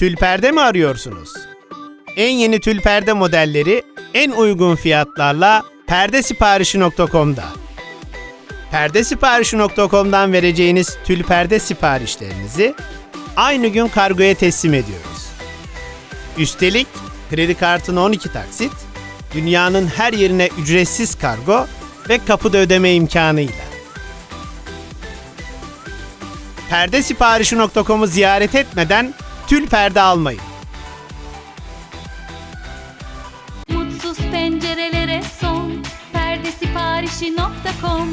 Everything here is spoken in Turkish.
Tül perde mi arıyorsunuz? En yeni tül perde modelleri en uygun fiyatlarla perdesiparişi.com'da. Perdesiparişi.com'dan vereceğiniz tül perde siparişlerinizi aynı gün kargoya teslim ediyoruz. Üstelik kredi kartına 12 taksit, dünyanın her yerine ücretsiz kargo ve kapıda ödeme imkanıyla. Perdesiparişi.com'u ziyaret etmeden tül perde almayın. Mutsuz pencerelere son perdesiparişi.com